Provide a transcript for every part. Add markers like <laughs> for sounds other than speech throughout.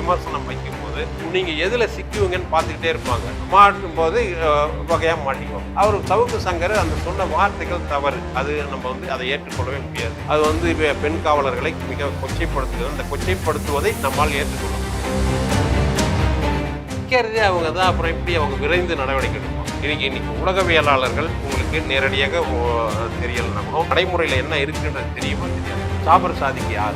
விமர்சனம் வைக்கும் போது நீங்க எதுல சிக்குவீங்கன்னு பார்த்துக்கிட்டே இருப்பாங்க. மாட்டும் போது வகையா மாட்டிக்குவோம். அவர் சவுக்கு சங்கர் அந்த சொன்ன வார்த்தைகள் தவறு. அது நம்ம வந்து அதை ஏற்றுக்கொள்ளவே முடியாது. அது வந்து பெண் காவலர்களை மிக கொச்சைப்படுத்துகிறது. அந்த கொச்சைப்படுத்துவதை நம்மால் ஏற்றுக்கொள்ள நிற்கிறதே அவங்க தான் அப்புறம் எப்படி அவங்க விரைந்து நடவடிக்கை எடுப்பாங்க? இன்னைக்கு இன்னைக்கு உலகவியலாளர்கள் உங்களுக்கு நேரடியாக ஓ- தெரியலைன்னா கூட நடைமுறையில் என்ன இருக்குன்றது தெரியுமா? தெரியாது. சாபர் சாதிக்கு யார்?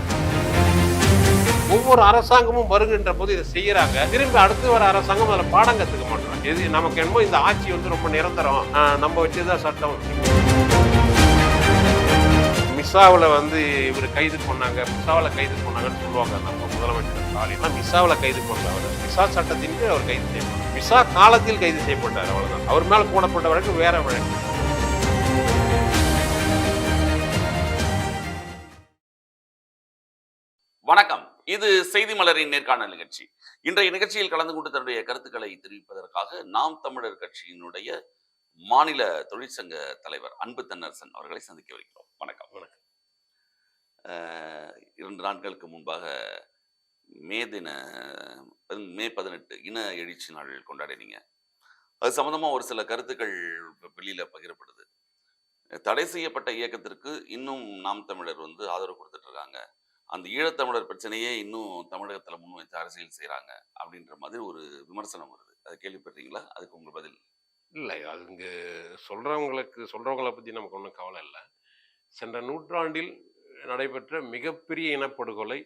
ஒவ்வொரு அரசாங்கமும் வருகின்ற போது இதை செய்யறாங்க. திரும்பி அடுத்து வர அரசாங்கம் அதில் பாடம் கற்றுக்க மாட்டோம். இது நமக்கு என்னமோ இந்த ஆட்சி வந்து ரொம்ப நிரந்தரம். நம்ம வச்சுதான் சட்டம் மிஸ்ஸாவில் வந்து இவர் கைது பண்ணாங்க. மிஸ்ஸாவில் கைது பண்ணாங்கன்னு சொல்லுவாங்க. நம்ம முதலமைச்சர் ஸ்டாலின். மிஸ்ஸாவில் கைது பண்ணவர் மிஸ்ஸா சட்டத்தின் கீழ் அவர் கைது செய்யப்பட்டார். மிஸ்ஸா காலத்தில் கைது செய்யப்பட்டார் அவ்வளோதான் அவர் மேலே போடப்பட்ட வழக்கு வேற வழக்கு. இது செய்தி மலரின் நேர்காணல் நிகழ்ச்சி. இன்றைய நிகழ்ச்சியில் கலந்து கொண்டு தன்னுடைய கருத்துக்களை தெரிவிப்பதற்காக நாம் தமிழர் கட்சியினுடைய மாநில தொழிற்சங்க தலைவர் அன்பு தென்னரசன் அவர்களை சந்திக்க வருகிறோம். வணக்கம். வணக்கம். இரண்டு நாட்களுக்கு முன்பாக மே தின மே பதினெட்டு இன எழுச்சி நாள் கொண்டாடினீங்க. அது சம்பந்தமா ஒரு சில கருத்துக்கள் வெளியில பகிரப்படுது. தடை செய்யப்பட்ட இயக்கத்திற்கு இன்னும் நாம் தமிழர் வந்து ஆதரவு கொடுத்துட்டு இருக்காங்க. அந்த ஈழத்தமிழர் பிரச்சனையே இன்னும் தமிழகத்துல முன்வைத்து அரசியல் செய்கிறாங்க அப்படின்ற மாதிரி ஒரு விமர்சனம் வருது. அது கேள்விப்பட்டீங்களா அதுக்கு உங்கள் பதில். இல்லை அது இங்கே சொல்கிறவங்களுக்கு சொல்கிறவங்கள பற்றி நமக்கு ஒன்றும் கவலை இல்லை. சென்ற நூற்றாண்டில் நடைபெற்ற மிகப்பெரிய இனப்படுகொலை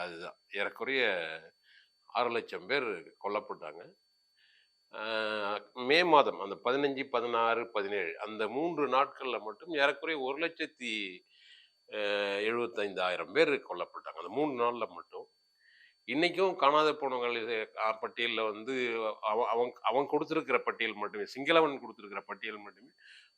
அதுதான். ஏறக்குறைய ஆறு லட்சம் பேர் கொல்லப்பட்டாங்க. மே மாதம் அந்த பதினஞ்சு பதினாறு பதினேழு அந்த மூன்று நாட்களில் மட்டும் ஏறக்குறைய ஒரு லட்சத்தி எழுபத்தைந்தாயிரம் பேர் கொல்லப்பட்டாங்க. அந்த மூணு நாளில் மட்டும். இன்றைக்கும் காணாத போனவங்கள் பட்டியலில் வந்து அவன் அவன் அவன் கொடுத்துருக்கிற பட்டியல் மட்டுமே சிங்களவன் கொடுத்துருக்கிற பட்டியல் மட்டுமே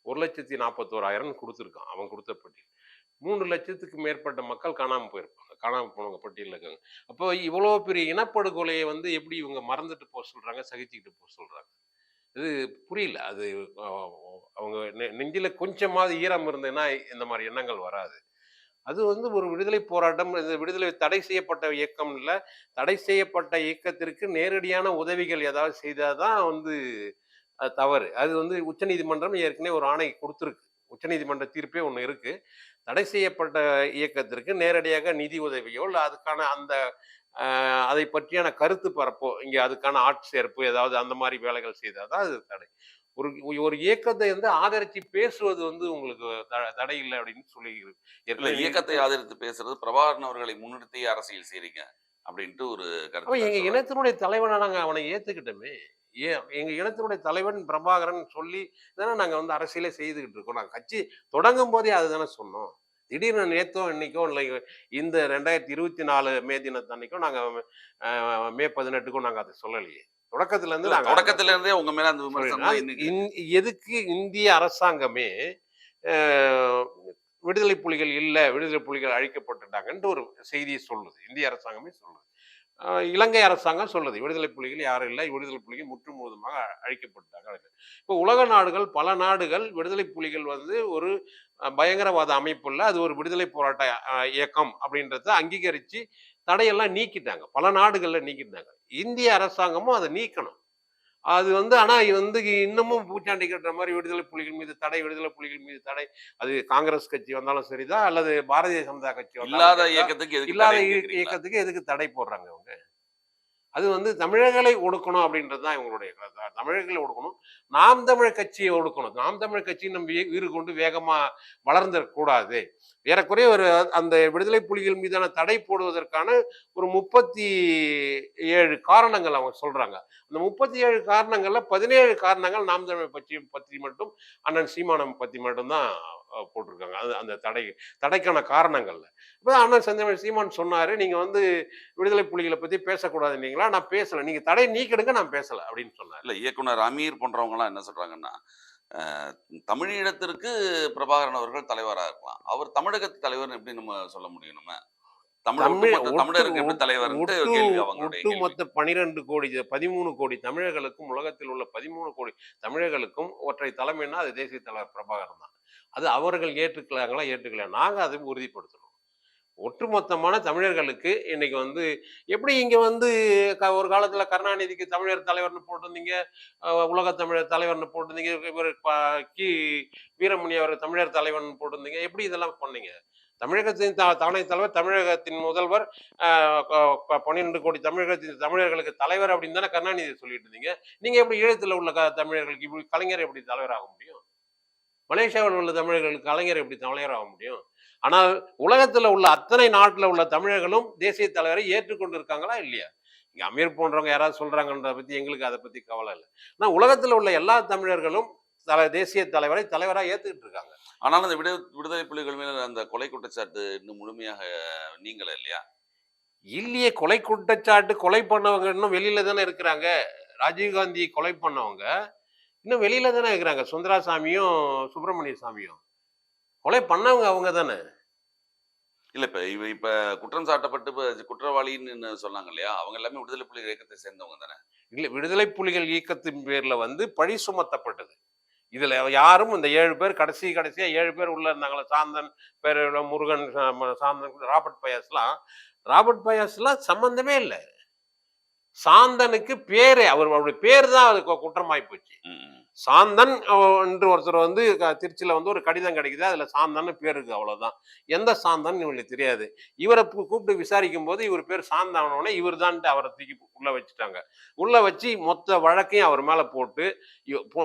ஒரு லட்சத்தி நாற்பத்தோராயிரம் கொடுத்துருக்கான் அவன் கொடுத்த பட்டியல். மூணு லட்சத்துக்கு மேற்பட்ட மக்கள் காணாமல் போயிருப்பாங்க காணாமல் போனவங்க பட்டியலில் இருக்காங்க. அப்போ இவ்வளோ பெரிய இனப்படுகொலையை வந்து எப்படி இவங்க மறந்துட்டு போக சொல்கிறாங்க சகிச்சுக்கிட்டு போக சொல்கிறாங்க இது புரியல. அது அவங்க நெ- கொஞ்சமாவது ஈரம் இருந்ததுன்னா இந்த மாதிரி எண்ணங்கள் வராது. அது வந்து ஒரு விடுதலை போராட்டம். இந்த விடுதலை தடை செய்யப்பட்ட இயக்கம் இல்லை. தடை செய்யப்பட்ட இயக்கத்திற்கு நேரடியான உதவிகள் ஏதாவது செய்தாதான் வந்து அது தவறு. அது வந்து உச்சநீதிமன்றம் ஏற்கனவே ஒரு ஆணை கொடுத்துருக்கு. உச்சநீதிமன்ற தீர்ப்பே ஒன்று இருக்கு. தடை செய்யப்பட்ட இயக்கத்திற்கு நேரடியாக நிதி உதவியோ இல்லை அதுக்கான அந்த அதை பற்றியான கருத்து பரப்போ இங்கே அதுக்கான ஆட்சேர்ப்பு ஏதாவது அந்த மாதிரி வேலைகள் செய்தால் தான் அது தடை. ஒரு ஒரு இயக்கத்தை வந்து ஆதரிச்சு பேசுவது வந்து உங்களுக்கு த- தடை இல்லை அப்படின்னு சொல்லி இல்ல இயக்கத்தை ஆதரித்து பேசுறது பிரபாகரன் அவர்களை முன்னிறுத்தி அரசியல் செய்றீங்க அப்படின்ட்டு ஒரு அவன் எங்க கருத்து இனத்தினுடைய தலைவனா நாங்க அவனை ஏத்துக்கிட்டோமே. ஏன் எங்க இனத்தினுடைய தலைவன் பிரபாகரன் சொல்லி தானே நாங்க வந்து அரசியலே செய்துகிட்டு இருக்கோம். நாங்க கட்சி தொடங்கும் போதே அதுதானே சொன்னோம். திடீர்னு நேத்தோ இன்னைக்கோ இல்லை இந்த ரெண்டாயிரத்தி இருபத்தி நாலு மே தினத்தன்னைக்கும் நாங்க அஹ், மே பதினெட்டுக்கும் நாங்க அதை சொல்லலையே. தொடக்கத்துல இருந்து தொடக்கத்துல இருந்தே உங்க மேல அந்த. விமர்சனம் எதுக்கு இந்திய அரசாங்கமே விடுதலை புலிகள் இல்லை விடுதலை புலிகள் அழிக்கப்பட்டுட்டாங்கன்ட்டு ஒரு செய்தியை சொல்லுது. இந்திய அரசாங்கமே சொல்லுது. இலங்கை அரசாங்கம் சொல்லுது. விடுதலை புலிகள் யாரும் இல்லை விடுதலை புலிகள் முற்று முழுதுமாக அழிக்கப்பட்டாங்க இப்போ உலக நாடுகள் பல நாடுகள் விடுதலை புலிகள் வந்து ஒரு பயங்கரவாத அமைப்புள்ள அது ஒரு விடுதலை போராட்ட இயக்கம் அப்படின்றத அங்கீகரித்து தடையெல்லாம் நீக்கிட்டாங்க. பல நாடுகளில் நீக்கிட்டாங்க. இந்திய அரசாங்கமும் அதை நீக்கணும். அது வந்து ஆனா இது வந்து இன்னமும் பூச்சாண்டி கட்டுற மாதிரி விடுதலை புலிகள் மீது தடை விடுதலை புலிகள் மீது தடை. அது காங்கிரஸ் கட்சி வந்தாலும் சரிதான் அல்லது பாரதிய ஜனதா கட்சி இல்லாத. இயக்கத்துக்கு இல்லாத? இயக்கத்துக்கு எதுக்கு தடை போடுறாங்க அவங்க அது வந்து தமிழர்களை ஒடுக்கணும் அப்படின்றது தான் இவங்களுடைய கருத்து. தமிழர்களை ஒடுக்கணும். நாம் தமிழர் கட்சியை ஒடுக்கணும். நாம் தமிழ் கட்சி நம்ம வீ- வீறு கொண்டு வேகமாக வளர்ந்துடக்கூடாது ஏறக்குறைய ஒரு அந்த விடுதலை புலிகள் மீதான தடை போடுவதற்கான ஒரு முப்பத்தி ஏழு காரணங்கள் அவங்க சொல்கிறாங்க அந்த முப்பத்தி ஏழு காரணங்களில் பதினேழு காரணங்கள் நாம் தமிழ் பற்றி பற்றி மட்டும் அண்ணன் சீமானம் பற்றி மட்டும்தான் போட்டிருக்காங்க. அது அந்த தடை தடைக்கான காரணங்கள்ல. இப்போ அண்ணன் செந்தமிழ் சீமான் சொன்னாரு நீங்க வந்து விடுதலை புலிகளை பத்தி பேசக்கூடாதுன்னீங்களா? நான் பேசல. நீங்க தடை நீக்கிடுங்க நான் பேசல. அப்படின்னு சொன்னாரு. இல்ல இயக்குனர் அமீர் போன்றவங்க எல்லாம் என்ன சொல்றாங்கன்னா அஹ், தமிழீழத்திற்கு பிரபாகரன் அவர்கள் தலைவரா இருக்கலாம். அவர் தமிழகத்து தலைவர் எப்படி நம்ம சொல்ல முடியும் நம்ம ஒட்டுமொத்த பனிரெண்டு கோடி பதிமூணு கோடி தமிழர்களுக்கும் உலகத்தில் உள்ள பதிமூணு கோடி தமிழர்களுக்கும் ஒற்றை தலைமைன்னா அது தேசிய தலைவர் பிரபாகரன் தான். அது அவர்கள் ஏற்றுக்கலாங்களா ஏற்றுக்கல நாங்க அதை உறுதிப்படுத்தணும். ஒட்டுமொத்தமான தமிழர்களுக்கு இன்னைக்கு வந்து எப்படி இங்க வந்து க- ஒரு காலத்துல கருணாநிதிக்கு தமிழர் தலைவர்னு போட்டிருந்தீங்க உலக தமிழர் தலைவர்னு போட்டிருந்தீங்க இவர் ப- கி வீரமணி அவர் தமிழர் தலைவர்னு போட்டிருந்தீங்க எப்படி இதெல்லாம் பண்ணீங்க? தமிழகத்தின் த- தலைமை தலைவர் தமிழகத்தின் முதல்வர் பன்னிரெண்டு கோடி தமிழகத்தின் தமிழர்களுக்கு தலைவர் அப்படின்னு தானே கருணாநிதி சொல்லிட்டு இருந்தீங்க. நீங்க எப்படி ஈழத்தில் உள்ள க- தமிழர்களுக்கு இப்படி கலைஞர் எப்படி தலைவராக முடியும்? மலேசியாவில் உள்ள தமிழர்களுக்கு கலைஞர் எப்படி தலைவராக முடியும்? ஆனால் உலகத்துல உள்ள அத்தனை நாட்டுல உள்ள தமிழர்களும் தேசிய தலைவரை ஏற்றுக்கொண்டு இருக்காங்களா இல்லையா? இங்க அமீர் போன்றவங்க யாராவது சொல்றாங்கன்றத பத்தி எங்களுக்கு அதை பத்தி கவலை இல்லை. ஆனா உலகத்துல உள்ள எல்லா தமிழர்களும் தல தேசிய தலைவரை தலைவரா ஏத்துக்கிட்டு இருக்காங்க. ஆனாலும் அந்த விடு விடுதலை புலிகள் மேல அந்த கொலை குற்றச்சாட்டு இன்னும் முழுமையாக நீங்கள இல்லையா? இல்லையே கொலை குற்றச்சாட்டு கொலை பண்ணவங்க இன்னும் வெளியில தானே இருக்கிறாங்க. ராஜீவ்காந்தி கொலை பண்ணவங்க. இன்னும் வெளியில தானே இருக்கிறாங்க. சுந்தராசாமியும் சுப்பிரமணிய சாமியும் கொலை பண்ணவங்க அவங்க தானே. இல்ல இப்ப இவ இப்ப குற்றம் சாட்டப்பட்டு இப்ப குற்றவாளின்னு சொன்னாங்க இல்லையா? அவங்க எல்லாமே விடுதலை புலிகள் இயக்கத்தை சேர்ந்தவங்க தானே. இல்லை விடுதலை புலிகள் இயக்கத்தின் பேர்ல வந்து பழி சுமத்தப்பட்டது. இதுல யாரும் இந்த ஏழு பேர் கடைசி கடைசியா ஏழு பேர் உள்ள இருந்தாங்களே சாந்தன் பேர் முருகன் சாந்தன் ராபர்ட் பயாஸ்லாம். ராபர்ட் பயாஸ்லாம் சம்பந்தமே இல்லை. சாந்தனுக்கு பேரே அவர் அவருடைய பேர் தான் அது குற்றமாயி போச்சு. சாந்தன் என்று ஒருத்தர் வந்து திருச்சியில வந்து ஒரு கடிதம் கிடைக்குது. அதுல சாந்தன் பேர் இருக்கு அவ்வளவுதான். எந்த சாந்தன் இவங்களுக்கு தெரியாது. இவரை கூப்பிட்டு விசாரிக்கும் போது இவர் பேர் சாந்தானோடனே இவர் அவரை தூக்கி உள்ள வச்சுட்டாங்க. உள்ள வச்சு மொத்த வழக்கையும் அவர் மேல போட்டு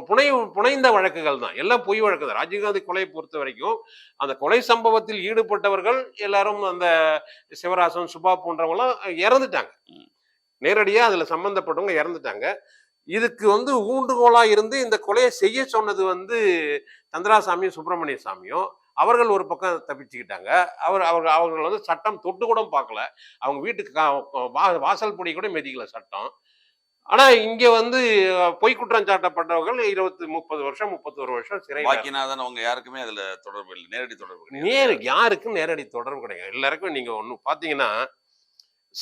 புனை புனைந்த வழக்குகள் தான். எல்லாம் பொய் வழக்கு தான். ராஜீவ்காந்தி கொலையை பொறுத்த வரைக்கும் அந்த கொலை சம்பவத்தில் ஈடுபட்டவர்கள் எல்லாரும் அந்த சிவராசன் சுபா போன்றவங்களாம் இறந்துட்டாங்க. ம். நேரடியா அதுல சம்பந்தப்பட்டவங்க இறந்துட்டாங்க. இதுக்கு வந்து ஊண்டுகோலா இருந்து இந்த கொலையை செய்ய சொன்னது வந்து சந்திராசாமியும் சுப்பிரமணிய சாமியும். அவர்கள் ஒரு பக்கம் தப்பிச்சுக்கிட்டாங்க. அவர் அவர்கள் அவர்கள் வந்து சட்டம் தொட்டு கூட பார்க்கல. அவங்க வீட்டுக்கு வாசல் படி கூட மிதிக்கல சட்டம். ஆனா இங்க வந்து பொய் குற்றம் சாட்டப்பட்டவர்கள் இருபத்தி முப்பது வருஷம் முப்பத்தொரு வருஷம் சிறை பாக்கியநாதன் அவங்க யாருக்குமே அதுல தொடர்பு இல்லை. நேரடி தொடர்பு நேரு யாருக்கும் நேரடி தொடர்பு கிடையாது. எல்லாருக்கும் நீங்க ஒண்ணு பாத்தீங்கன்னா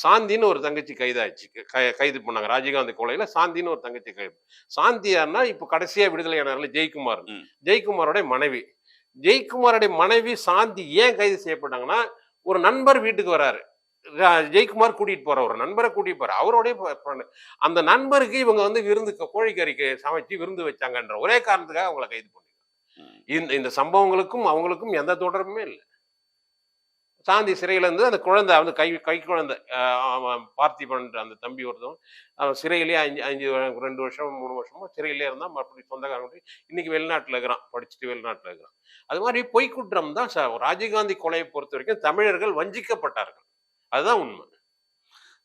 சாந்தின்னு ஒரு தங்கச்சி கைதாச்சு கைது பண்ணாங்க. ராஜீவ்காந்தி கொலையில சாந்தின்னு ஒரு தங்கச்சி கைது. சாந்தி யாருன்னா இப்ப கடைசியா விடுதலையானார்ல ஜெயக்குமார். ம். ஜெயக்குமாரோட மனைவி. ஜெயக்குமாரோட மனைவி சாந்தி ஏன் கைது செய்யப்பட்டாங்கன்னா ஒரு நண்பர் வீட்டுக்கு வராரு. ரா- ஜெயக்குமார் கூட்டிட்டு போற ஒரு நண்பரை கூட்டிட்டு போற அவரோடய அந்த நண்பருக்கு இவங்க வந்து விருந்து கோழிக்கறிக்கு சமைச்சு விருந்து வச்சாங்கன்ற ஒரே காரணத்துக்காக அவங்கள கைது பண்ணி ம். இந்த இந்த சம்பவங்களுக்கும் அவங்களுக்கும் எந்த தொடர்புமே இல்லை. சாந்தி சிறையில இருந்து அந்த குழந்தை வந்து கை கை குழந்தை ஆஹ் அவன் பார்த்திபன் அந்த தம்பி ஒருத்தவன் அவன் சிறையிலேயே அஞ்சு அஞ்சு ரெண்டு வருஷம் மூணு வருஷமோ சிறையிலே இருந்தான் மறுபடியும் சொந்தக்காரங்க இன்னைக்கு வெளிநாட்டுல இருக்கிறான் படிச்சுட்டு வெளிநாட்டுல இருக்கிறான். அது மாதிரி பொய்க்குற்றம் தான் ச- ராஜீவ்காந்தி கொலையை பொறுத்த வரைக்கும் தமிழர்கள் வஞ்சிக்கப்பட்டார்கள். அதுதான் உண்மை.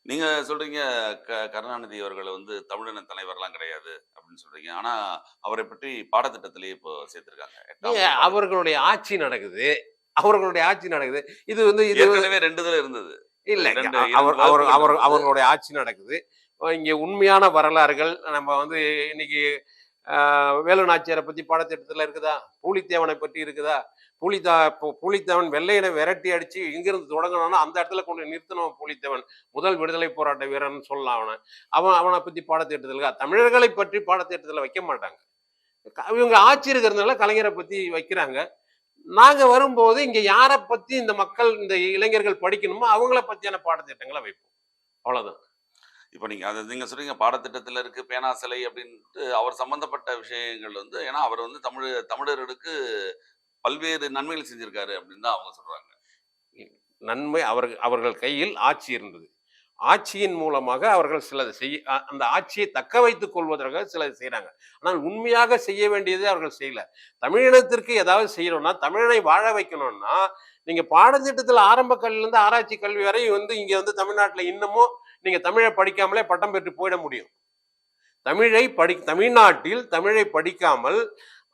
நீங்க சொல்றீங்க க- கருணாநிதி அவர்கள் வந்து தமிழின தலைவர்லாம் கிடையாது அப்படின்னு சொல்றீங்க. ஆனா அவரை பற்றி பாடத்திட்டத்திலேயே இப்போ சேர்த்திருக்காங்க. அவர்களுடைய ஆட்சி நடக்குது. அவர்களுடைய ஆட்சி நடக்குது. இது வந்து இது ரெண்டு இதுல இருந்தது. இல்ல அவர் அவர் அவர். அவர்களுடைய ஆட்சி நடக்குது. இங்க உண்மையான வரலாறுகள் நம்ம வந்து இன்னைக்கு வேலு நாச்சியாரை பத்தி பாடத்திட்டத்துல இருக்குதா? பூலித்தேவனை பற்றி இருக்குதா? பூலித்தா பூ- பூலித்தேவன் வெள்ளையனை விரட்டி அடிச்சு இங்கிருந்து தொடங்கினானா அந்த இடத்துல கொண்டு நிறுத்தினவன் பூலித்தேவன். முதல் விடுதலை போராட்ட வீரன் சொல்லலாம் அவனை. அவன் அவனை பத்தி பாடத்திட்டத்தில் இருக்கா? தமிழர்களை பற்றி பாடத்திட்டத்துல வைக்க மாட்டாங்க. இவங்க ஆட்சி இருக்கிறதுனால கலைஞரை பத்தி வைக்கிறாங்க. நாங்க வரும்போது இங்க யாரை பத்தி இந்த மக்கள் இந்த இளைஞர்கள் படிக்கணுமோ அவங்கள பத்தியான பாடத்திட்டங்களை வைப்போம். அவ்வளவுதான். இப்போ நீங்க அது நீங்க சொல்றீங்க பாடத்திட்டத்துல இருக்கு பேனா சிலை அப்படின்ட்டு அவர் சம்பந்தப்பட்ட விஷயங்கள் வந்து ஏன்னா அவர் வந்து தமிழ் தமிழர்களுக்கு பல்வேறு நன்மைகள் செஞ்சிருக்காரு அப்படின்னு தான் அவங்க சொல்றாங்க. நன்மை அவர்கள் அவர்கள் கையில் ஆட்சி இருந்தது. ஆட்சியின் மூலமாக அவர்கள் சிலது செய்ய அந்த ஆட்சியை தக்க வைத்துக் கொள்வதற்காக சிலது செய்கிறாங்க ஆனால் உண்மையாக செய்ய வேண்டியதை அவர்கள் செய்யல. தமிழினத்திற்கு ஏதாவது செய்யணும்னா தமிழனை வாழ வைக்கணும்னா நீங்க பாடத்திட்டத்தில் ஆரம்ப கல்வியில இருந்து ஆராய்ச்சி கல்வி வரை வந்து இங்க வந்து தமிழ்நாட்டுல இன்னமும் நீங்க தமிழை படிக்காமலே பட்டம் பெற்று போயிட முடியும். தமிழை படி தமிழ்நாட்டில் தமிழை படிக்காமல்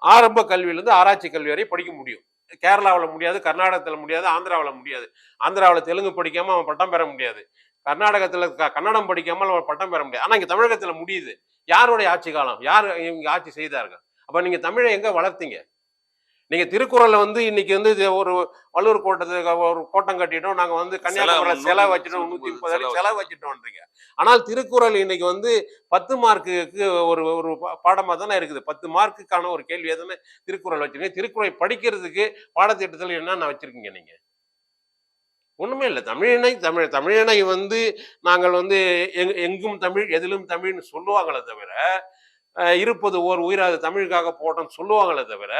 ஆரம்ப கல்வியிலேருந்து ஆராய்ச்சி கல்வி வரை படிக்க முடியும். கேரளாவில் முடியாது கர்நாடகத்தில் முடியாது ஆந்திராவில் முடியாது. ஆந்திராவில் தெலுங்கு படிக்காம அவன் பட்டம் பெற முடியாது. கர்நாடகத்தில் கன்னடம் படிக்காமல் அவன் பட்டம் பெற முடியாது. ஆனால் இங்கே தமிழகத்தில் முடியுது. யாருடைய ஆட்சி காலம்? யார் இவங்க ஆட்சி செய்தார்கள்? அப்போ நீங்கள் தமிழை எங்கே வளர்த்தீங்க? நீங்க திருக்குறள்ல வந்து இன்னைக்கு வந்து இது ஒரு வள்ளூர் கோட்டத்துக்கு ஒரு கோட்டம் கட்டிட்டோம். நாங்க வந்து கன்னியாகுமரியில செலவு வச்சிட்டோம். நூத்தி முப்பது அடி செலவு செலவு வச்சிட்டோம்ன்றீங்க ஆனால் திருக்குறள் இன்னைக்கு வந்து பத்து மார்க்குக்கு ஒரு ஒரு பா- பாடமா தானே இருக்குது. பத்து மார்க்குக்கான ஒரு கேள்வியை தானே திருக்குறள் வச்சிருக்கீங்க. திருக்குறளை படிக்கிறதுக்கு பாடத்திட்டத்தில் என்னென்ன வச்சிருக்கீங்க நீங்க? ஒண்ணுமே இல்லை. தமிழினை தமிழ் தமிழினை வந்து நாங்கள் வந்து எங் எங்கும் தமிழ் எதிலும் தமிழ்னு சொல்லுவாங்களே தவிர இருப்பது ஓர் உயிராது தமிழுக்காக போட்டோம்னு சொல்லுவாங்களே தவிர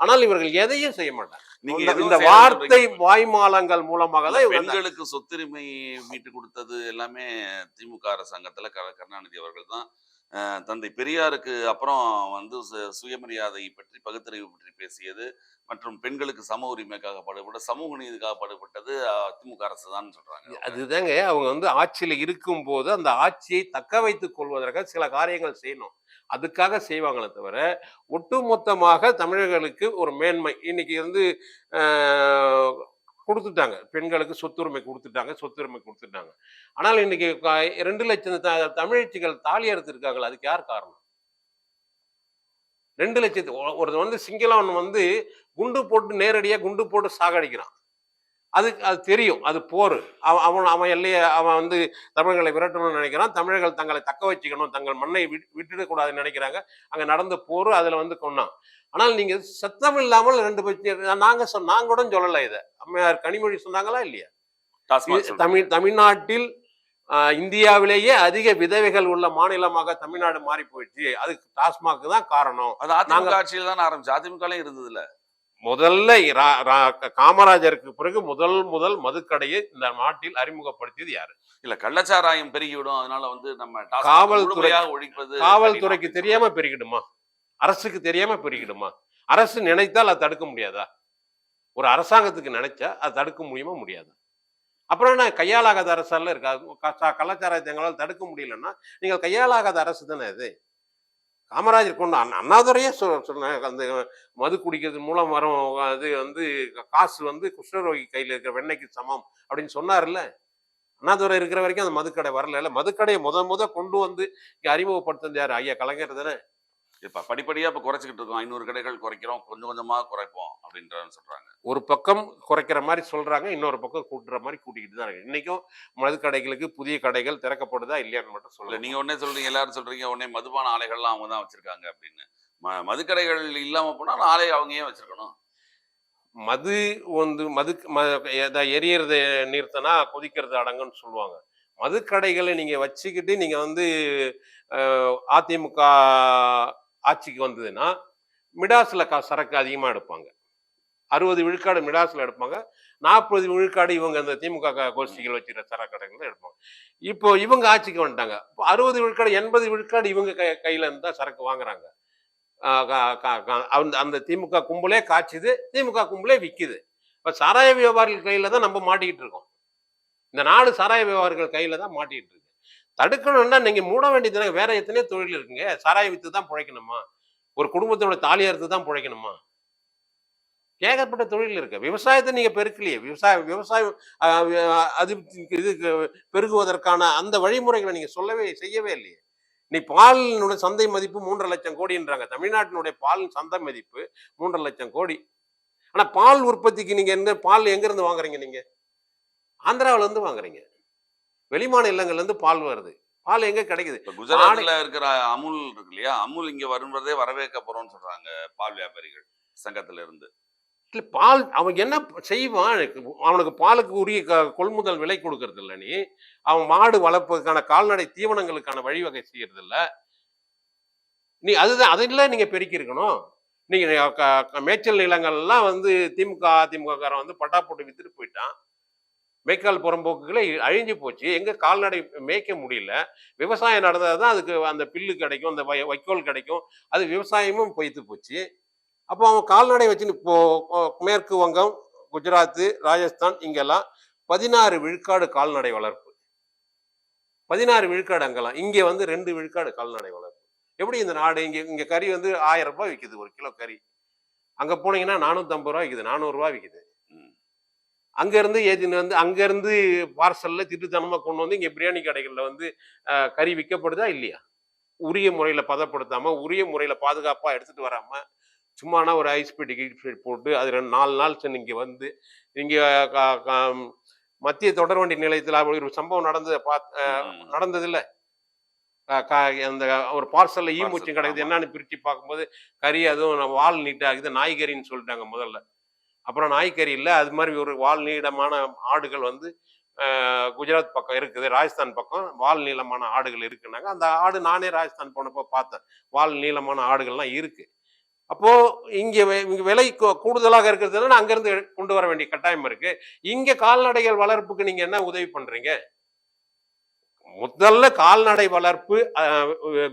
ஆனால் இவர்கள் எதையும் செய்ய மாட்டாங்க நீங்க இந்த- வார்த்தை. வாய்மாலங்கள் மூலமாக தான் பெண்களுக்கு சொத்துரிமை மீட்டு கொடுத்தது எல்லாமே திமுக அரசாங்கத்துல கருணாநிதி அவர்கள் தான். தந்தை பெரியாருக்கு அப்புறம் வந்து சு- சுயமரியாதை பற்றி பகுத்தறிவு பற்றி பேசியது மற்றும் பெண்களுக்கு சம உரிமைக்காக பாடுபட்ட சமூக நீதிக்காக பாடுபட்டது திமுக அரசு தான் சொல்றாங்க அதுதாங்க அவங்க வந்து ஆட்சியில் இருக்கும் போது அந்த ஆட்சியை தக்க வைத்துக் கொள்வதற்காக சில காரியங்கள் செய்யணும். அதுக்காக செய்வாங்களே தவிர ஒட்டுமொத்தமாக தமிழர்களுக்கு ஒரு மேன்மை. இன்னைக்கு வந்து கொடுத்துட்டாங்க. பெண்களுக்கு சொத்துரிமை கொடுத்துட்டாங்க சொத்துரிமை கொடுத்துட்டாங்க. ஆனால் இன்னைக்கு ரெண்டு லட்சம் த- தமிழச்சிகள் தாலி அறுத்திருக்காங்களே அதுக்கு யார் காரணம்? ரெண்டு லட்சத்து ஒருத்தன் வந்து சிங்களவன் வந்து குண்டு போட்டு நேரடியாக குண்டு போட்டு சாகடிக்கிறான். அது அது தெரியும். அது போர். அவன் அவன் அவன் எல்லையை அவன் வந்து தமிழர்களை விரட்டணும்னு நினைக்கிறான். தமிழர்கள் தங்களை தக்க வச்சுக்கணும். தங்கள் மண்ணை விட் விட்டுடக்கூடாதுன்னு நினைக்கிறாங்க. அங்கே நடந்த போர் அதில் வந்து கொன்னான் ஆனால் நீங்கள் சத்தம் இல்லாமல் ரெண்டு பட்சம் நாங்கள் சொன்ன நாங்கள் கூட சொல்லலை இதை. அம்மையார் கனிமொழி சொன்னாங்களா இல்லையா. தமிழ் தமிழ்நாட்டில் இந்தியாவிலேயே அதிக விதவைகள் உள்ள மாநிலமாக தமிழ்நாடு மாறி போயிடுச்சு அதுக்கு டாஸ்மாக் தான் காரணம். அது அதிமுக ஆட்சியில் தான் ஆரம்பிச்சு. அதிமுகலையும் இருந்தது இல்ல முதல்ல காமராஜருக்கு பிறகு முதல் முதல் மதுக்கடையை இந்த நாட்டில் அறிமுகப்படுத்தியது யாரு? இல்ல கள்ளச்சாராயம் பெருகிவிடும் அதனால வந்து நம்ம காவல்துறை- ஒழிப்பது காவல்துறைக்கு. தெரியாம பெருகிடுமா? அரசுக்கு தெரியாம பெருகிடுமா? அரசு நினைத்தால் அதை தடுக்க முடியாதா? ஒரு அரசாங்கத்துக்கு நினைச்சா அதை தடுக்க முடியுமா முடியாதா? அப்புறம் என்ன கையாளாகாத அரசால இருக்கா க- கலாச்சாரத்தை எங்களால் தடுக்க முடியலன்னா நீங்கள் கையாளாகாத அரசு தானே இது காமராஜர் கொண்டு அண்ணா- அண்ணாதுரையே சொ- அந்த மது குடிக்கிறது மூலம் வரும் அது வந்து காசு வந்து குஷ்ணரோகி கையில் இருக்கிற வெண்ணெய்க்கு சமம் அப்படின்னு சொன்னார்ல அண்ணாதுரை இருக்கிற வரைக்கும் அந்த மதுக்கடை வரல. இல்லை மதுக்கடையை முத முத கொண்டு வந்து இங்கே அறிமுகப்படுத்தியார் ஐயா கலைஞர் தானே? இப்ப படிப்படியா இப்ப குறைச்சிக்கிட்டு இருக்கோம். ஐநூறு கடைகள் குறைக்கிறோம். கொஞ்சம் கொஞ்சமா குறைப்போம் அப்படின்ற சொல்றாங்க. ஒரு பக்கம் குறைக்கிற மாதிரி சொல்றாங்க இன்னொரு பக்கம் கூட்டுற மாதிரி கூட்டிக்கிட்டு தான் இருக்கு இன்னைக்கும் மதுக்கடைகளுக்கு புதிய கடைகள் திறக்கப்படுதா இல்லையான்னு மட்டும் இல்ல சொல்ல நீங்க உடனே சொல்றீங்க எல்லாரும் சொல்றீங்க உடனே மதுபான ஆலைகள்லாம் அவங்க தான் வச்சிருக்காங்க அப்படின்னு. ம- மதுக்கடைகள் இல்லாம போனா ஆலை அவங்க ஏன் வச்சிருக்கணும். மது வந்து மது ம- எரியறத நிறுத்தினா கொதிக்கிறது அடங்குன்னு சொல்லுவாங்க. மதுக்கடைகளை நீங்க வச்சுக்கிட்டு நீங்க வந்து அதிமுக ஆட்சிக்கு வந்ததுன்னா மிடாஸில் கா சரக்கு அதிகமாக எடுப்பாங்க. அறுபது விழுக்காடு மிடாஸில் எடுப்பாங்க. நாற்பது விழுக்காடு இவங்க அந்த திமுக க- கோஷ்டிகள் வச்சுக்கிற சரக்கடைகள் எடுப்பாங்க. இப்போ இவங்க ஆட்சிக்கு வந்துட்டாங்க. அறுபது விழுக்காடு எண்பது விழுக்காடு இவங்க கை கையில் இருந்தால் சரக்கு வாங்குறாங்க. கா- கா- அந்த அந்த திமுக கும்பலே காய்ச்சுது. திமுக கும்பலே விற்கிது இப்போ சாராய வியாபாரிகள் கையில் தான் நம்ம மாட்டிக்கிட்டு இருக்கோம். இந்த நாடு சாராய வியாபாரிகள் கையில் தான் மாட்டிக்கிட்டு இருக்கு தடுக்கணும்னா நீங்க மூட வேண்டியது வேற எத்தனையோ தொழில் இருக்குங்க. சாராய வித்து தான் பிழைக்கணுமா? ஒரு குடும்பத்தோட தாலியா இருந்து தான் பிழைக்கணுமா? ஏகப்பட்ட தொழில் இருக்கு. விவசாயத்தை நீங்க பெருக்கலையே. விவசாய விவசாயம் அது இது பெருகுவதற்கான அந்த வழிமுறைகளை நீங்க சொல்லவே செய்யவே இல்லையே. நீ பாலினுடைய சந்தை மதிப்பு மூன்றரை லட்சம் கோடின்றாங்க. தமிழ்நாட்டினுடைய பால் சந்தை மதிப்பு மூன்றரை லட்சம் கோடி. ஆனா பால் உற்பத்திக்கு நீங்க என்ன பால் எங்க இருந்து வாங்குறீங்க நீங்க? ஆந்திராவில இருந்து வாங்குறீங்க. வெளிமாநிலங்கள்ல இருந்து பால் வருது. பால் எங்க கிடைக்குது? குஜராத்ல இருக்கிற அமுல் இருக்கு இல்லையா? அமுல் இங்க வரும்பதே வரவேற்க போறோம்னு சொல்றாங்க பால் வியாபாரிகள் சங்கத்துல இருந்து. இல்ல பால் அவன் என்ன செய்வான்? அவனுக்கு பாலுக்கு உரிய க- கொள்முதல் விலை கொடுக்கறது இல்ல நீ. அவன் மாடு வளர்ப்பதற்கான கால்நடை தீவனங்களுக்கான வழிவகை செய்யறது இல்ல. நீ அதுதான் அதெல்லாம் நீங்க பெருக்கி இருக்கணும். நீங்க க- க- மேய்ச்சல் நிலங்கள் எல்லாம் வந்து திமுக அதிமுக காரன் வந்து பட்டா போட்டு வித்துட்டு போயிட்டான். மேய்க்கால் புறம்போக்குகளை அழிஞ்சு போச்சு. எங்கே கால்நடை மேய்க்க முடியல. விவசாயம் நடந்தால் தான் அதுக்கு அந்த பில்லு கிடைக்கும் அந்த வை- வைக்கோல் கிடைக்கும். அது விவசாயமும் பொய்த்து போச்சு. அப்போ அவன் கால்நடை வச்சுன்னு இப்போ மேற்கு வங்கம் குஜராத்து ராஜஸ்தான் இங்கெல்லாம் பதினாறு விழுக்காடு கால்நடை வளர்ப்பு. பதினாறு விழுக்காடு அங்கெல்லாம். இங்கே வந்து ரெண்டு விழுக்காடு கால்நடை வளர்ப்பு. எப்படி இந்த நாடு இங்கே இங்கே கறி வந்து ஆயிரம் ரூபாய் விற்கிது ஒரு கிலோ கறி. அங்கே போனீங்கன்னா நானூற்றம்பது ரூபா விற்கிது நானூறுரூவா விற்கிது அங்கேருந்து ஏஜென்ட் வந்து அங்கேருந்து பார்சலில் திட்டுத்தனமாக கொண்டு வந்து இங்கே பிரியாணி கடைகளில் வந்து கறி விற்கப்படுதா இல்லையா உரிய முறையில் பதப்படுத்தாமல் உரிய முறையில் பாதுகாப்பாக எடுத்துகிட்டு வராமல் சும்மானா ஒரு ஐஸ்பீட் கிட் போட்டு அது ரெண்டு நாலு நாள் சென்று இங்கே வந்து இங்கே மத்திய தொடர்வண்டி நிலையத்தில் அப்படி ஒரு சம்பவம் நடந்ததை பார்த்து ம். நடந்தது இல்ல அந்த ஒரு பார்சல்ல ஈ Parcel, மூச்சு கிடக்குது. என்னன்னு பிரிச்சு பார்க்கும்போது கறி அதுவும் வால் நீட்டா இது நாய்கறின்னு சொல்லிட்டாங்க முதல்ல அப்புறம் நாய்க்கறி இல்லை அது மாதிரி ஒரு வால் நீளமான ஆடுகள் வந்து குஜராத் பக்கம் இருக்குது ராஜஸ்தான் பக்கம் வால் நீளமான ஆடுகள் இருக்குன்னாங்க. அந்த ஆடு நானே ராஜஸ்தான் போனப்போ பார்த்தேன். வால் நீளமான ஆடுகள்லாம் இருக்கு. அப்போ இங்கே இங்கே விலை கூடுதலாக இருக்கிறதுனால அங்கிருந்து கொண்டு வர வேண்டிய கட்டாயம் இருக்கு. இங்கே கால்நடைகள் வளர்ப்புக்கு நீங்க என்ன உதவி பண்றீங்க? முதல்ல கால்நடை வளர்ப்பு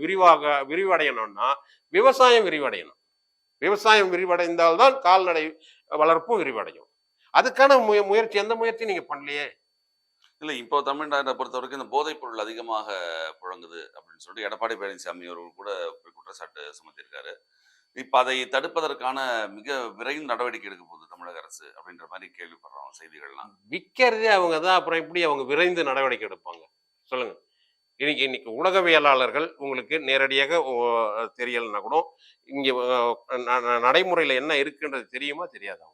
விரிவாக விரிவடையணும்னா விவசாயம் விரிவடையணும். விவசாயம் விரிவடைந்தால்தான் கால்நடை வளர்ப்பும் விரிவடையும். அதுக்கான முய முயற்சி எந்த முயற்சி நீங்க பண்ணலையே. இல்ல இப்போ தமிழ்நாட்டை பொறுத்த வரைக்கும் இந்த போதைப் பொருள் அதிகமாக புழங்குது அப்படின்னு சொல்லிட்டு எடப்பாடி பழனிசாமி அவர்கள் கூட குற்றச்சாட்டு சுமத்தியிருக்காரு. இப்ப அதை தடுப்பதற்கான மிக விரைந்து நடவடிக்கை எடுக்க போகுது தமிழக அரசு அப்படின்ற மாதிரி கேள்விப்படுறோம் செய்திகள்லாம். விற்கிறதே அவங்க தான் அப்புறம் எப்படி அவங்க விரைந்து நடவடிக்கை எடுப்பாங்க? சொல்லுங்க. இன்னைக்கு இன்னைக்கு ஊடகவியலாளர்கள் உங்களுக்கு நேரடியாக தெரியலைன்னா கூட இங்க நடைமுறையில என்ன இருக்குன்றது தெரியுமா? தெரியாதா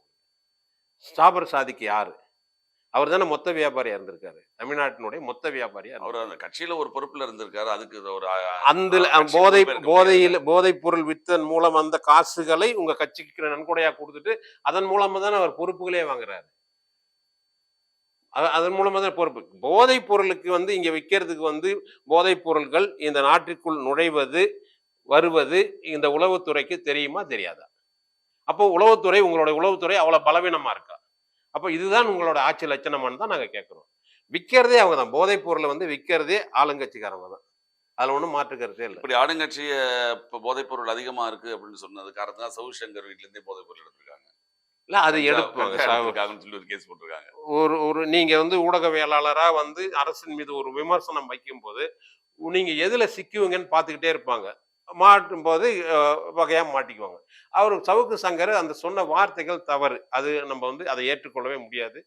ஸ்டாபர் சாதிக்கு யாரு? அவர் தானே மொத்த வியாபாரியா இருந்திருக்காரு. தமிழ்நாட்டினுடைய மொத்த வியாபாரியா அவர். அந்த கட்சியில ஒரு பொறுப்புல இருந்திருக்காரு. அதுக்கு ஒரு அந்த போதை போதையில் போதைப் பொருள் வித்தன் மூலம் வந்த காசுகளை உங்க கட்சிக்கு நன்கொடையா கொடுத்துட்டு அதன் மூலமா தானே அவர் பொறுப்புகளே வாங்குறாரு. அதன் மூலமாக தான் பொறுப்பு. போதைப் பொருளுக்கு வந்து இங்கே விற்கிறதுக்கு வந்து போதைப் பொருட்கள் இந்த நாட்டிற்குள் நுழைவது வருவது இந்த உளவுத்துறைக்கு தெரியுமா தெரியாதா? அப்போ உளவுத்துறை உங்களுடைய உளவுத்துறை அவ்வளோ பலவீனமாக இருக்கா? அப்போ இதுதான் உங்களோட ஆட்சி லட்சணமான்னு தான் நாங்கள் கேட்குறோம். விற்கிறதே அவங்க தான். போதைப் பொருளை வந்து விற்கிறதே ஆளுங்கட்சிக்காரங்க தான். அதில் ஒன்றும் மாற்று இல்லை. இப்படி ஆளுங்கட்சி இப்போ போதைப் பொருள் அதிகமாக இருக்குது அப்படின்னு சொன்னது காரணம் தான் சவுசங்கர் வீட்டிலேருந்தே போதைப் பொருள் எடுத்திருக்காங்க. இல்ல அது எடுப்பாங்க. சொல்லி ஒரு கேஸ் போட்டிருக்காங்க. ஒரு ஒரு நீங்க வந்து ஊடகவியலாளரா வந்து அரசின் மீது ஒரு விமர்சனம் வைக்கும்போது நீங்க எதுல சிக்குவீங்கன்னு பார்த்துக்கிட்டே இருப்பாங்க. மாட்டும் போது அஹ், வகையா மாட்டிக்குவாங்க. அவர் சவுக்கு சங்கர் அந்த சொன்ன வார்த்தைகள் தவறு. அது நம்ம வந்து அதை ஏற்றுக்கொள்ளவே முடியாது.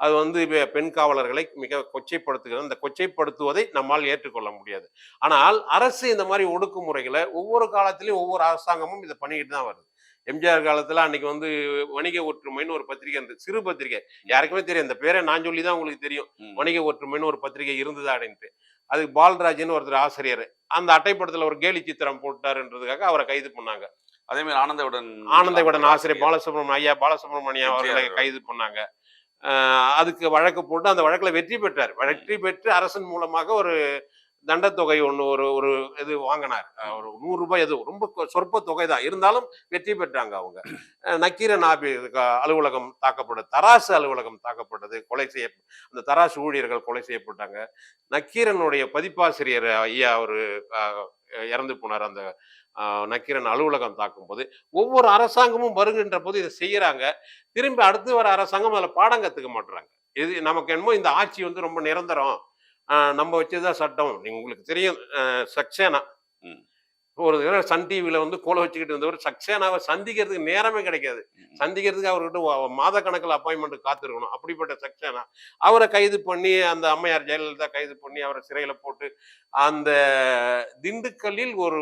அது வந்து பெண் காவலர்களை மிக கொச்சைப்படுத்துகிறது. அந்த கொச்சைப்படுத்துவதை நம்மால் ஏற்றுக்கொள்ள முடியாது. ஆனால் அரசு இந்த மாதிரி ஒடுக்குமுறைகளை ஒவ்வொரு காலத்திலையும் ஒவ்வொரு அரசாங்கமும் இதை பண்ணிக்கிட்டு தான் வருது. எம்ஜிஆர் காலத்துல அன்னைக்கு வந்து வணிக ஒற்றுமைன்னு ஒரு பத்திரிகை இருந்தது. சிறு பத்திரிகை. யாருக்குமே தெரியும் இந்த பேரை நான் சொல்லி தான் உங்களுக்கு தெரியும். வணிக ஒற்றுமைன்னு ஒரு பத்திரிகை இருந்தது அப்படின்ட்டு. அதுக்கு பால்ராஜ்னு ஒருத்தர் ஆசிரியர். அந்த அட்டைப்படத்துல ஒரு கேலி சித்திரம் போட்டாருன்றதுக்காக அவரை கைது பண்ணாங்க. அதே மாதிரி ஆனந்தவுடன் ஆனந்த விடன் ஆசிரியர் பாலசுப்ரமணியம் ஐயா பாலசுப்ரமணியம் அவர்களை. கைது பண்ணாங்க. அதுக்கு வழக்கு போட்டு அந்த வழக்குல வெற்றி பெற்றார். வெற்றி பெற்று அரசின் மூலமாக ஒரு தண்டத்தொகை ஒன்று ஒரு ஒரு இது வாங்கினார். ஒரு நூறு ரூபாய் எது ரொம்ப சொற்ப தொகை தான். இருந்தாலும் வெற்றி பெற்றாங்க அவங்க. நக்கீர நக்கீரன் ஆபி அலுவலகம் தாக்கப்பட்டது தராசு அலுவலகம் தாக்கப்பட்டது. கொலை செய்ய அந்த தராசு ஊழியர்கள் கொலை செய்யப்பட்டாங்க. நக்கீரனுடைய பதிப்பாசிரியர் ஐயா ஒரு இறந்து போனார். அந்த நக்கீரன் அலுவலகம் தாக்கும்போது. ஒவ்வொரு அரசாங்கமும் வருகின்ற போது இதை செய்யறாங்க. திரும்பி அடுத்து வர அரசாங்கம் அதில் பாடம் கற்றுக்க மாட்டுறாங்க இது நமக்கு என்னமோ இந்த ஆட்சி வந்து ரொம்ப நிரந்தரம். நம்ம வச்சதுதான் சட்டம். நீங்க உங்களுக்கு தெரியும் சக்சேனா. ஒரு தடவை சன் டிவியில வந்து கோல வச்சுக்கிட்டு இருந்தவர் சக்சேனாவை சந்திக்கிறதுக்கு நேரமே கிடைக்காது. சந்திக்கிறதுக்கு அவர்கிட்ட மாத கணக்கில் அப்பாயின்மெண்ட் காத்திருக்கணும். அப்படிப்பட்ட சக்சேனா. அவரை கைது பண்ணி அந்த அம்மையார் ஜெயலலிதா கைது பண்ணி அவரை சிறையில போட்டு அந்த திண்டுக்கல்லில் ஒரு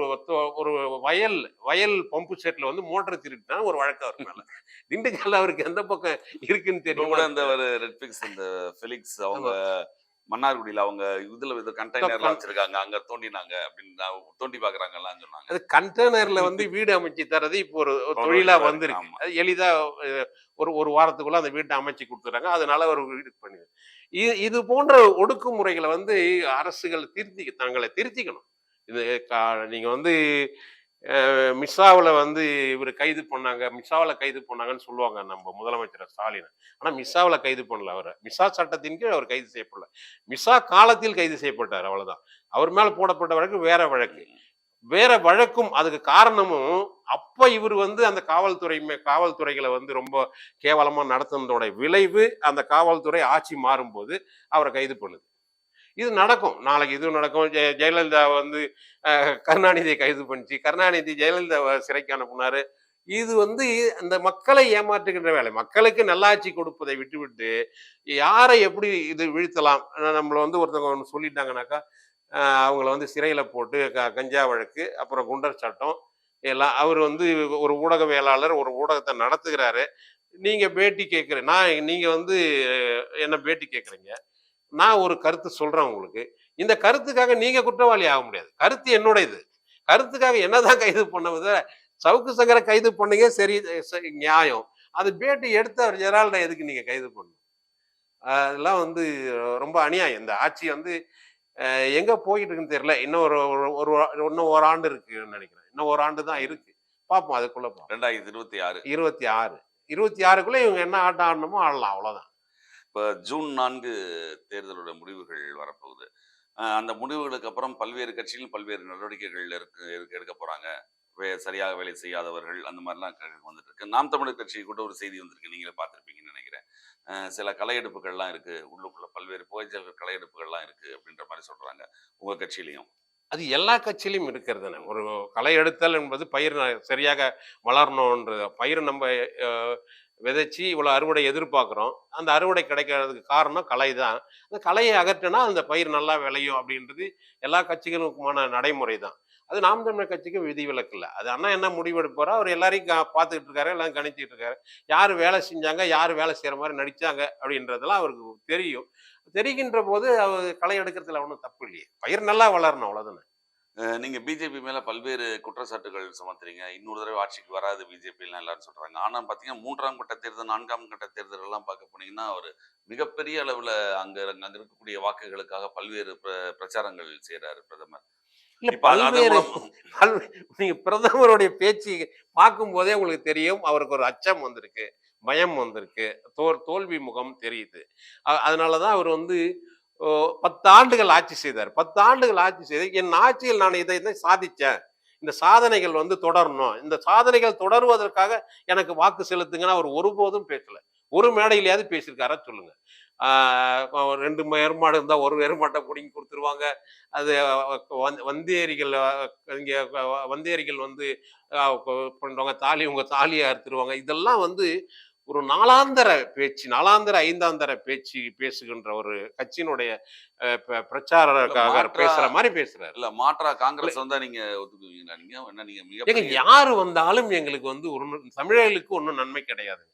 ஒரு வயல் வயல் பம்பு செட்ல வந்து மோட்டர் திருட்டினா ஒரு வழக்கு அவர் மேல. <laughs> திண்டுக்கல்ல அவருக்கு எந்த பக்கம் இருக்குன்னு கூட தெரியும் அந்த ஒரு ரெட்பிக்ஸ் இந்த ஃபெலிக்ஸ் அவங்க மன்னார்குடியில அவங்க இதுல இது கண்டெய்னர்லாம். வச்சிருக்காங்க. அங்க தோண்டினாங்க. அப்படின்னு தோண்டி பாக்குறாங்கலாம் சொன்னாங்க. அது கண்டெய்னர்ல வந்து வீடு அமைச்சு தரது இப்போ ஒரு ஒரு ஒரு தொழிலா தொழிலா வந்திருக்கு. அது எளிதா அஹ், ஒரு ஒரு வாரத்துக்குள்ள அந்த வீட்டை அமைச்சு கொடுத்துறாங்க. அதனால ஒரு வீடு பண்ணி இது இது போன்ற ஒடுக்குமுறைகளை வந்து அரசுகள் திருத்தி தங்களை திருத்திக்கணும். இது கா- நீங்க வந்து மிஸ்ஸாவில் வந்து இவர் கைது பண்ணாங்க. மிஸ்ஸாவில் கைது பண்ணாங்கன்னு சொல்லுவாங்க நம்ம முதலமைச்சர் ஸ்டாலின். ஆனால் மிஸ்ஸாவில் கைது பண்ணல அவரை. மிஸ்ஸா சட்டத்தின் கீழ் அவர் கைது செய்யப்படல. மிஸ்ஸா காலத்தில் கைது செய்யப்பட்டார் அவ்வளோதான் அவர் மேலே போடப்பட்ட வழக்கு வேற வழக்கு. வேற வழக்கும் அதுக்கு காரணமும் அப்ப இவர் வந்து அந்த காவல்துறை காவல்துறைகளை வந்து ரொம்ப கேவலமா நடத்துனதோட விளைவு அந்த காவல்துறை ஆட்சி மாறும்போது அவரை கைது பண்ணுது. இது நடக்கும். நாளைக்கு இதுவும் நடக்கும். ஜெய ஜெயலலிதா வந்து கருணாநிதியை கைது பண்ணிச்சு. கருணாநிதி ஜெயலலிதாவை சிறைக்கு அனுப்புனாரு. இது வந்து அந்த மக்களை ஏமாற்றுகின்ற வேலை. மக்களுக்கு நல்லாட்சி கொடுப்பதை விட்டுவிட்டு யாரை எப்படி இது வீழ்த்தலாம்? நம்மளை வந்து ஒருத்தவங்க ஒன்று சொல்லிட்டாங்கனாக்கா அவங்கள வந்து சிறையில் போட்டு க- கஞ்சா வழக்கு அப்புறம் குண்டர் சட்டம் எல்லாம் அவர் வந்து ஒரு ஊடகவியலாளர் ஒரு ஊடகத்தை நடத்துகிறாரு. நீங்கள் பேட்டி கேட்குற நான் நீங்கள் வந்து என்ன பேட்டி கேட்குறீங்க? நான் ஒரு கருத்து சொல்றேன் உங்களுக்கு. இந்த கருத்துக்காக நீங்க குற்றவாளி ஆக முடியாது. கருத்து என்னோட இது கருத்துக்காக என்னதான் கைது பண்ணுவது சவுக்கு சங்கரை கைது பண்ணுங்க சரி சரி, நியாயம். அது பேட்டி எடுத்து அவர் ஜெரால்டை எதுக்கு நீங்க கைது பண்ணணும்? அதெல்லாம் வந்து ரொம்ப அநியாயம். இந்த ஆட்சி வந்து எங்க போயிட்டு இருக்குன்னு தெரியல. இன்னும் ஒரு ஒரு- இன்னும் ஒரு ஆண்டு இருக்குன்னு நினைக்கிறேன். இன்னும் ஒரு ஆண்டு தான் இருக்கு. பார்ப்போம் அதுக்குள்ள. ரெண்டாயிரத்தி இருபத்தி ஆறு. இருபத்தி ஆறு. இருபத்தி ஆறுக்குள்ள இவங்க என்ன ஆட்டம் ஆடணுமோ ஆடலாம் அவ்வளவுதான். இப்போ ஜூன் நான்கு தேர்தலோட முடிவுகள் வரப்போகுது. அந்த முடிவுகளுக்கு அப்புறம் பல்வேறு கட்சிகள் பல்வேறு நடவடிக்கைகள் இருக்கு இருக்கு- எடுக்க போறாங்க. வே சரியாக வேலை செய்யாதவர்கள் அந்த மாதிரிலாம் வந்துட்டு இருக்கு நாம் தமிழர் கட்சி கூட ஒரு செய்தி வந்திருக்கு. நீங்களே பார்த்துருப்பீங்கன்னு நினைக்கிறேன். சில கலையெடுப்புகள்லாம் இருக்கு. உள்ளுக்குள்ள பல்வேறு புகைச்சல் கலையெடுப்புகள்லாம் இருக்கு அப்படின்ற மாதிரி சொல்றாங்க உங்க கட்சியிலையும். அது எல்லா கட்சியிலையும் இருக்கிறது ஒரு களை எடுத்தல் என்பது பயிர் சரியாக வளரணுன்றது பயிர் நம்ம விதைச்சி இவ்வளோ அறுவடை எதிர்பார்க்குறோம். அந்த அறுவடை கிடைக்கிறதுக்கு காரணம் கலை தான். அந்த கலையை அகற்றினா அந்த பயிர் நல்லா விளையும் அப்படின்றது எல்லா கட்சிகளுக்குமான நடைமுறை தான் அது நாம் தமிழர் கட்சிக்கும் விதிவிலக்கு இல்லை. அது அண்ணா என்ன முடிவெடுப்பாரோ அவர் எல்லாரையும் கா- பார்த்துக்கிட்டு இருக்காரு எல்லாம் கணிச்சிட்டு இருக்காரு. யார் வேலை செஞ்சாங்க யார் வேலை செய்கிற மாதிரி நடித்தாங்க அப்படின்றதெல்லாம் அவருக்கு தெரியும். தெரிகின்ற போது அவர் களை எடுக்கிறதுல ஒன்றும் தப்பு இல்லையே. பயிர் நல்லா வளரணும் அவ்வளோதானே அஹ் நீங்க பிஜேபி மேல பல்வேறு குற்றச்சாட்டுகள் சுமத்துறீங்க. இன்னொரு தடவை ஆட்சிக்கு வராது பிஜேபிலாம் எல்லாரும் சொல்றாங்க. ஆனா பாத்தீங்கன்னா மூன்றாம் கட்ட தேர்தல் நான்காம் கட்ட தேர்தல் எல்லாம் பார்க்க போனீங்கன்னா ஒரு மிகப்பெரிய அளவுல அங்க அங்க இருக்கக்கூடிய வாக்குகளுக்காக பல்வேறு பிர- பிரச்சாரங்கள் செய்யறாரு பிரதமர். நீங்க பிரதமருடைய பேச்சு பார்க்கும் போதே உங்களுக்கு தெரியும். அவருக்கு ஒரு அச்சம் வந்திருக்கு பயம் வந்திருக்கு தோல் தோல்வி முகம் தெரியுது. அதனாலதான் அவர் வந்து பத்து ஆண்டுகள் ஆட்சி செய்தார். பத்து ஆண்டுகள் ஆட்சி செய்து என் ஆட்சியில் நான் இதை இதை சாதித்தேன் இந்த சாதனைகள் வந்து தொடரணும். இந்த சாதனைகள் தொடருவதற்காக எனக்கு வாக்கு செலுத்துங்கன்னு அவர் ஒருபோதும் பேசலை. ஒரு மேடையிலேயாவது பேசியிருக்காரா சொல்லுங்க. ரெண்டு எருமாடு இருந்தால் ஒரு எருமாட்டை பிடிங்கி கொடுத்துருவாங்க. அது வந் வந்தேரிகள் இங்கே வந்தேரிகள் வந்து பண்ணுறவங்க தாலி உங்கள் தாலியை அறுத்துருவாங்க. இதெல்லாம் வந்து ஒரு நாளாந்தர பேச்சு நாளாந்தர ஐந்தாந்தர பேச்சு பேசுகின்ற ஒரு கட்சியினுடைய பிரச்சாரக்காக பேசுற மாதிரி பேசுறாரு. இல்ல மாற்றா காங்கிரஸ் வந்தா நீங்க ஒத்துக்குவீங்களா? நீங்க என்ன யாரு வந்தாலும் எங்களுக்கு வந்து ஒரு தமிழர்களுக்கு ஒன்றும் நன்மை கிடையாது.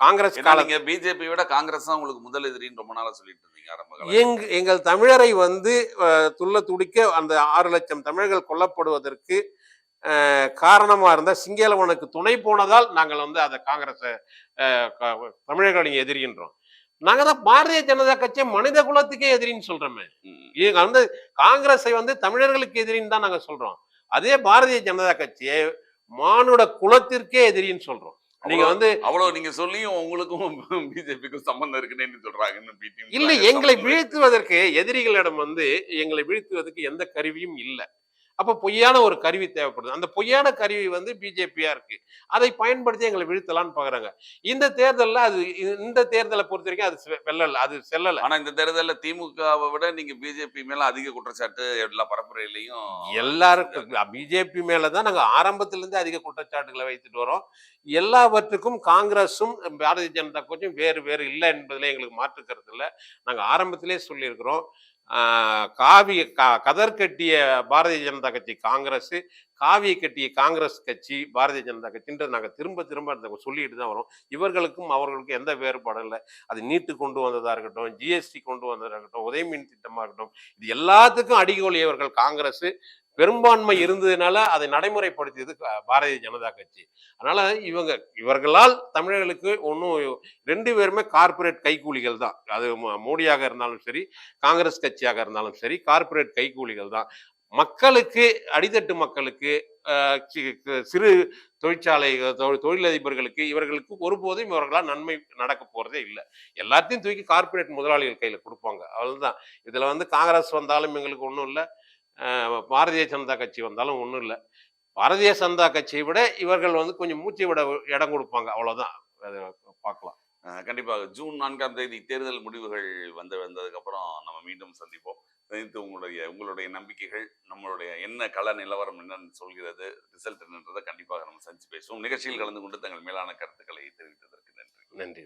காங்கிரஸ் நீங்க பிஜேபி விட காங்கிரஸ் தான் உங்களுக்கு முதல் எதிரின்னு ரொம்ப நாளா சொல்லிட்டு இருந்தீங்க ஆரம்ப எங் எங்கள் தமிழரை வந்து துள்ள துடிக்க அந்த ஆறு லட்சம் தமிழர்கள் கொல்லப்படுவதற்கு அஹ், காரணமா இருந்த சிங்களவனுக்கு துணை போனதால் நாங்கள் வந்து அதை காங்கிரஸை அஹ், க- தமிழர்களின் எதிரின்றோம் நாங்க தான் பாரதிய ஜனதா கட்சி மனித குலத்துக்கே எதிரின்னு சொல்றோமே. ம். இங்க வந்து காங்கிரஸை வந்து தமிழர்களுக்கு எதிரின்னு தான் நாங்க சொல்றோம். அதே பாரதிய ஜனதா கட்சியை மானுட குலத்திற்கே எதிரின்னு சொல்றோம். நீங்க வந்து அவ்வளவு நீங்க சொல்லியும் உங்களுக்கும் பிஜேபிக்கும் சம்பந்தம் இருக்குன்னு பிடிஎம் இல்லை எங்களை வீழ்த்துவதற்கு எதிரிகளிடம் வந்து எங்களை வீழ்த்துவதற்கு எந்த கருவியும் இல்லை. அப்ப பொய்யான ஒரு கருவி தேவைப்படுது. அந்த பொய்யான கருவி வந்து பிஜேபியா இருக்கு. அதை பயன்படுத்தி எங்களை வீழ்த்தலாம்னு பாக்குறாங்க. இந்த தேர்தல்ல அது இந்த தேர்தலை பொறுத்த வரைக்கும் அது வெல்லல அது செல்லல. ஆனா இந்த தேர்தல்ல திமுகவை விட நீங்க பிஜேபி மேல அதிக குற்றச்சாட்டு எல்லா பரப்புரையிலையும் எல்லாருக்கும் பிஜேபி மேலதான் நாங்க ஆரம்பத்துல இருந்து அதிக குற்றச்சாட்டுகளை வைத்துட்டு வரோம். எல்லாவற்றுக்கும் காங்கிரஸும் பாரதிய ஜனதா கட்சியும் வேறு வேறு இல்லை என்பதுல எங்களுக்கு மாற்று கருத்து இல்லை. நாங்க ஆரம்பத்திலே சொல்லியிருக்கிறோம். காவி க- கதர் கட்டிய பாரதிய ஜனதா கட்சி காங்கிரஸ் காவிய கட்டிய காங்கிரஸ் கட்சி பாரதிய ஜனதா கட்சின்றது நாங்கள் திரும்ப திரும்ப அந்த சொல்லிட்டு தான் வரோம். இவர்களுக்கும் அவர்களுக்கும் எந்த வேறுபாடும் இல்லை. அது நீட்டு கொண்டு வந்ததாக இருக்கட்டும் ஜிஎஸ்டி கொண்டு வந்ததாக இருக்கட்டும் உதயமின் திட்டமாக இருக்கட்டும் இது எல்லாத்துக்கும் அடிகோல் இவர்கள் காங்கிரஸ் பெரும்பான்மை இருந்ததுனால அதை நடைமுறைப்படுத்தியது க- பாரதிய ஜனதா கட்சி. அதனால இவங்க இவர்களால் தமிழர்களுக்கு ஒன்றும் ரெண்டு பேருமே கார்ப்பரேட் கைக்கூலிகள் தான். அது மோ- மோடியாக இருந்தாலும் சரி காங்கிரஸ் கட்சியாக இருந்தாலும் சரி கார்ப்பரேட் கைக்கூலிகள் தான். மக்களுக்கு அடித்தட்டு மக்களுக்கு சிறு தொழிற்சாலை தொ- தொழிலதிபர்களுக்கு இவர்களுக்கு ஒருபோதும் இவர்களால் நன்மை நடக்க போகிறதே இல்லை. எல்லாத்தையும் தூக்கி கார்ப்பரேட் முதலாளிகள் கையில் கொடுப்பாங்க. அவ்வளோதான் இதில் வந்து காங்கிரஸ் வந்தாலும் எங்களுக்கு ஒன்றும் இல்லை. பாரதிய ஜனதா கட்சி வந்தாலும் ஒன்றும் இல்லை. பாரதிய ஜனதா கட்சியை விட இவர்கள் வந்து கொஞ்சம் மூச்சை விட இடம் கொடுப்பாங்க. அவ்வளவுதான். அதை பார்க்கலாம். கண்டிப்பாக. ஜூன் நான்காம் தேதி தேர்தல் முடிவுகள் வந்து வந்ததுக்கு அப்புறம் நம்ம மீண்டும் சந்திப்போம். சந்தித்து உங்களுடைய உங்களுடைய நம்பிக்கைகள் நம்மளுடைய என்ன கள நிலவரம் என்னன்னு சொல்கிறது ரிசல்ட் என்னன்றதை கண்டிப்பாக நம்ம சந்திச்சு பேசுவோம். நிகழ்ச்சியில் கலந்து கொண்டு தங்கள் மேலான கருத்துக்களை தெரிவித்ததற்கு நன்றி. நன்றி.